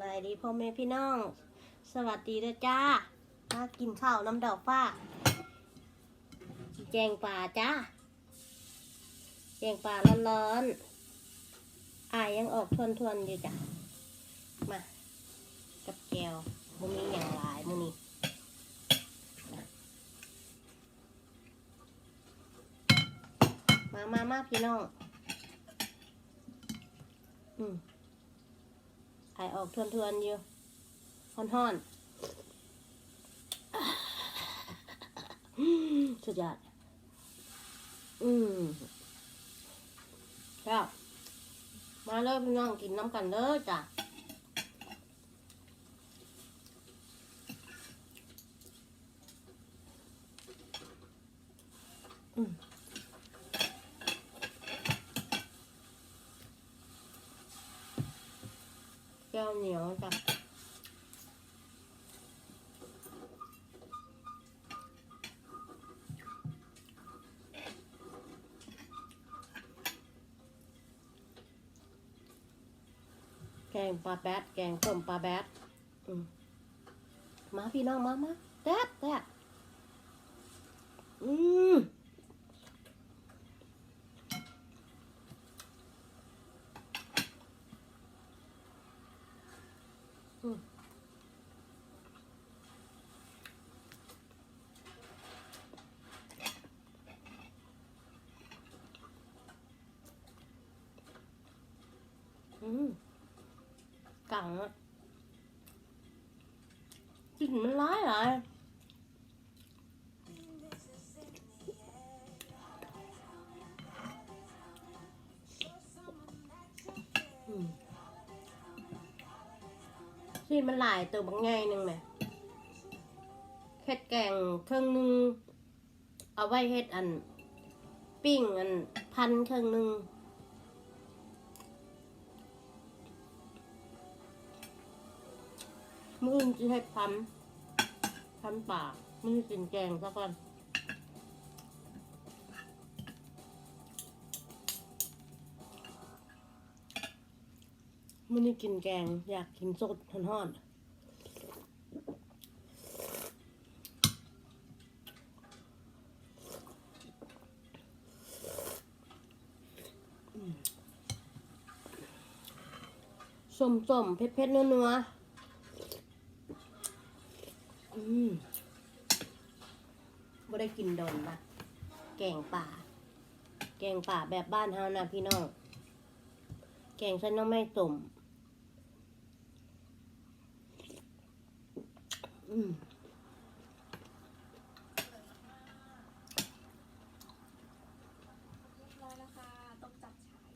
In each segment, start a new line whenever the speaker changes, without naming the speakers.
บายดีพ่อแม่พี่น้อง สวัสดีเด้อจ้า มากินข้าวน้ำดอกฟ้า แจงป่าจ้า แจงป่าร้อนๆอายยังออกทวนๆอยู่จ้ะ มา กับแก้วมือนี้อย่างหลายมือนี้มามามาพี่น้อง อืมายออกทวนๆอยู่ฮ้อนๆสุดยอด อืมครับมาเลยพี่น้องกินน้ำกันเลยจ้ะ อืม แก้วเหนียวจ้ะแกงปลาแบดแกงส้มปลาแบดมาพี่น้องมามาแซ่บแซ่บอืมอืม อืมกังอะกลิ่นมันร้ายเหรออืมที่มันหลายตัวบางไงหนึ่งไหมเฮ็ดแกงเครื่องหนึง เอาไว้เฮ็ดอัน ปิ้งอันพันเครื่องหนึง มืออื่นจะให้พันพันปากมือกินแกงซะก่อนมือนี้กินแกง อยากกินสดทอดๆส้มๆเผ็ดๆนัวๆ อืมบ่ได้กิ นดนนะแกงป่า แกงป่าแบบบ้านเฮานะพี่น้อง แกงใส่หน้ำไม่ต้มอืม
เรียบร้อยแล้วค่ะต้มจับฉ่าย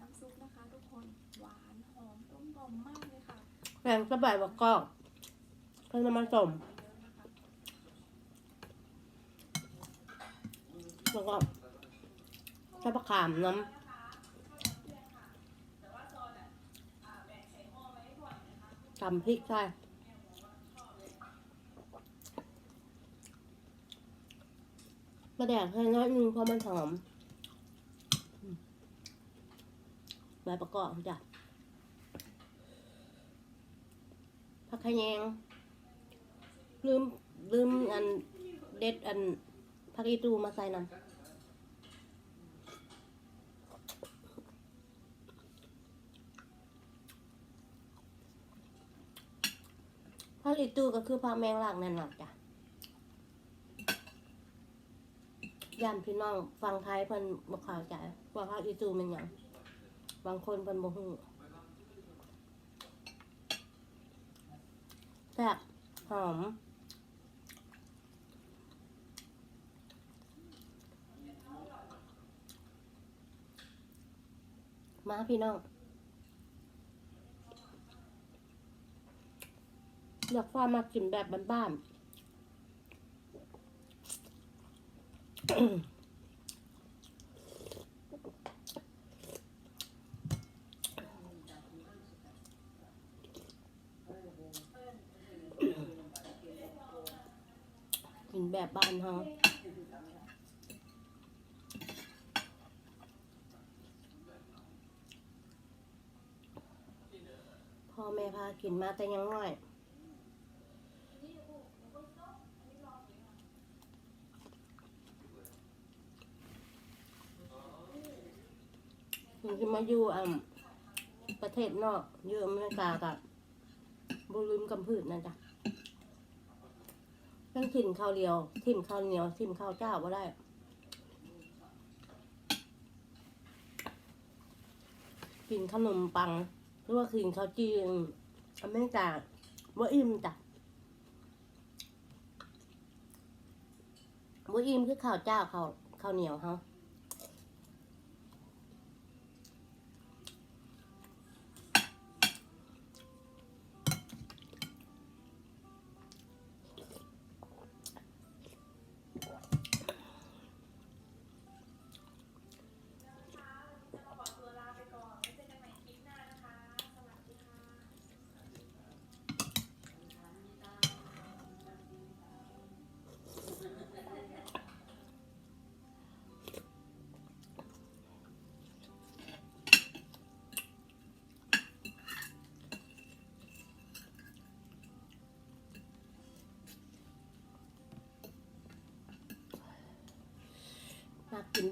น้ำซุปนะคะทุกคนหวานหอมกลมกล่อมมากเลยค่ะ
แกงสบายบักกอกใส่น้ำมันต้ม แล้วก็ใส่ผักขามน้ำตำพริกใช่มาแดกให้น้อยนึงเพราะมันหอมใบประกอบจ้ะผักขยงลืมลืมอันเด็ดอัน ผักอีตูมาใส่น้ำผักอีตูก็คือผักแมงลักนั่นหรอกจ้ะย่านพี่น้องฟังไทยเพิ่นบ่เข้าใจว่าภาคอีตูเป็นหยังบางคนเพิ่นบ่ฮู้แซ่บหอม มาพี่น้องอยากฟ้ามากินแบบบ้านๆกินแบบบ้านเฮา พ่อแม่พากินมาแต่ยังน้อยถึงจะมาอยู่อ่าประเทศนอกอยู่อเมริกากับบุลืมกำพืชนะจ๊ะต้องถิ่นข้าวเดียว ถิ่นข้าวเหนียวถิ่นข้าวเจ้าก็ได้กินขนมปัง หรือว่ากินข้าวจีนอเมริกาว่าอิ่มจ้ะว่าอิ่มคือข้าวเจ้าข้าวข้าวเหนียวเขา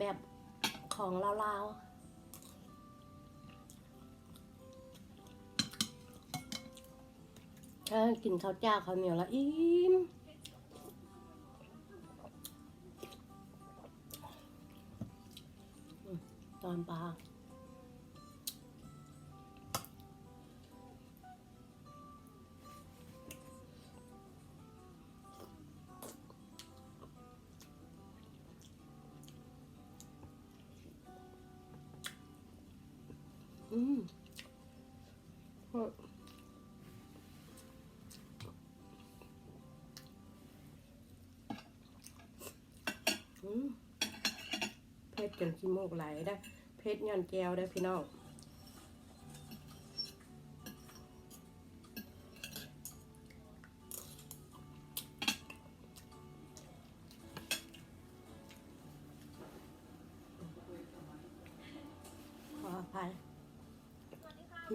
แบบของลาวๆถ้ากินข้าวเจ้าข้าวเหนียวแล้วอิ่มอืมตอนปลา อืมเผ็ดจนขี้มูกไหลได้เผ็ดย้อนแก้วได้พี่น้อง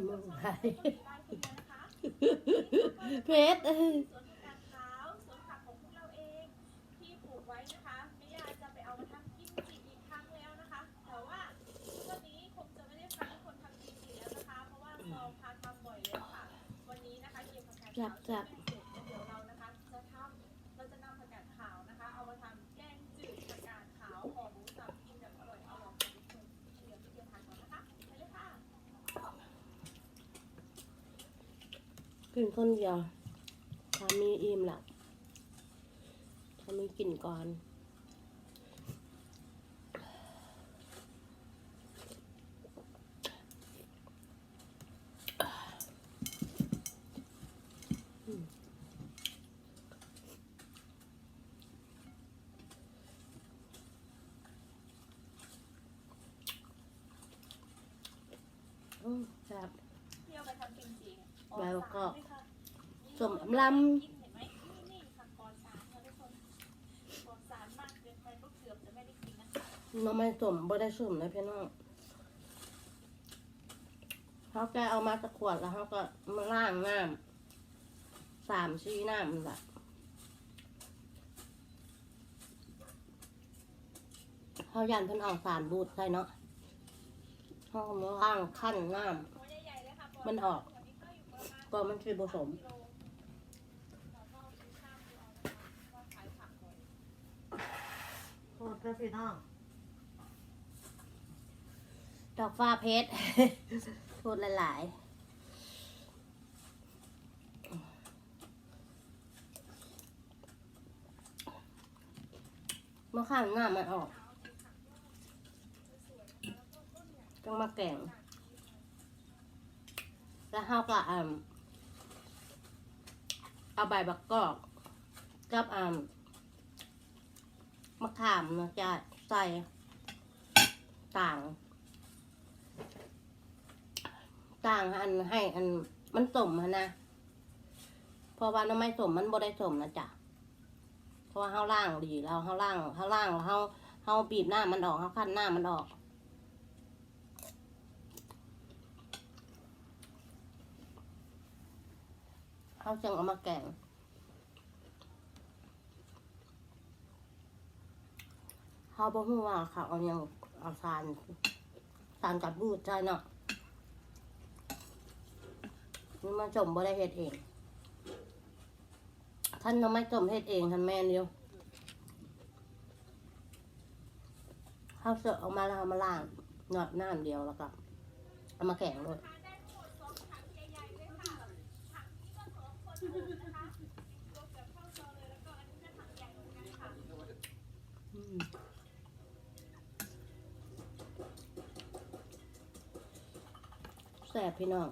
ไม่
อยากจะไปเอามาทำกิมจิอีกครั้งแล้วนะคะแต่ว่าวันนี้คงจะไม่ได้ฟังคนทำกิมจิแล้วนะคะเพราะว่าเราพาท กินคนเดียว
สามีอิ่มแล้วสามีกินก่อนอืมแซ่บ
ที่เอาไปทำกิมจิเนี่ย
แล้วก็
สารด้วยค่ะ
ส้มล
กินเห็นไหมนี่นี่ค่ะปลอดสารค่ะทุกคนปลอดสารมาไม่ได้กินนะคะำ
หน้องไม้สมบ่ได้สมนะพี่น้องเขาแกเอามาตะขวดแล้วเขาก็มาล้างน้ำสามชี้น้ำแหละเขายันเพิ่นเอาสารบูดใส่เนาะเขาก็มาล้างขั้นน้
หัวใหญ่ๆเลยค่ะปลด
มันออก
ก็อยู่ประมาณำ
ก็มันคือผสม
กิโลเราก็ซื้อข้าวซื้อเอานะคะว่าขายผักก่อน
โทษเด้อพี่น้อง
ดอกฟ้าเพชรพูดหลายๆเมื่อข้างหน้ามันออกต้องมาแกงแล้วเขาก็อ่า เอาใบบักกอกกับอ่ามะขามนะจะใส่ต่าง ต่างอันให้อันมันสมนะเพราะว่าน้ำไม้สมมันบ่ได้สมนะจ๊ะเพราะว่าเฮาล่างดีแล้วเฮาล่างเฮาล่างเฮาเฮาบีบหน้ามันออกเฮาคั้นหน้ามันออก เขาจึงเอามาแกงเขาบอกว่าเขาเอายังเอาสารสารกับบูดใจเนาะนี่มาจมบ่ได้เฮ็ดเอง ท่านทำไมจมเฮ็ดเองท่านแม่เดียวเขาเสือกออกมาแล้วเอามาล้างหนอดน้ำเดียวแล้วก็เอามาแกงเลย
แส
บพี่น้อง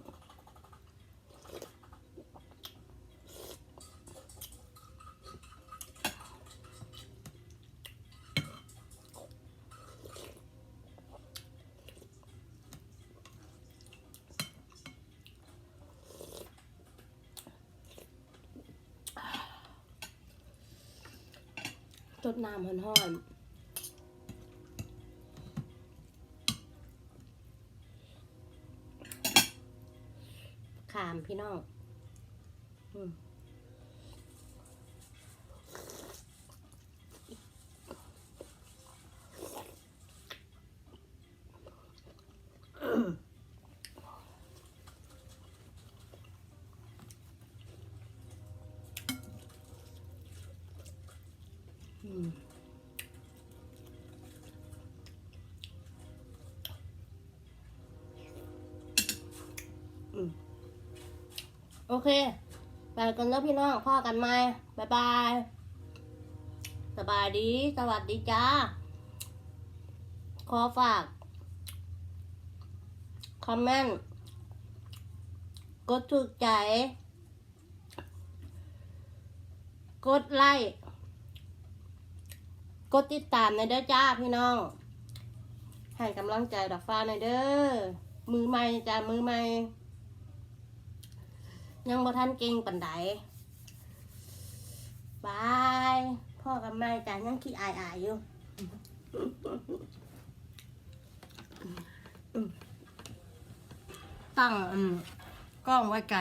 จ ดน้ำห่อนๆขามพี่น้องอืมอืม โอเค ไปกันแล้วพี่น้องพ่อกันไหมบายบาย สบายดี สวัสดีจ้า ขอฝาก คอมเมนต์ กดถูกใจ กดไลค์ กดติดตามในเด้อจ้าพี่น้อง ให้กำลังใจดอกฟ้าในเด้อ มือใหม่จ้ามือใหม่ ยังบ่ทันเก่งปันใดบายพ่อกับแม่จ้ะยังขี้อายอายๆอยู่ตั้งกล้องไว้ไกล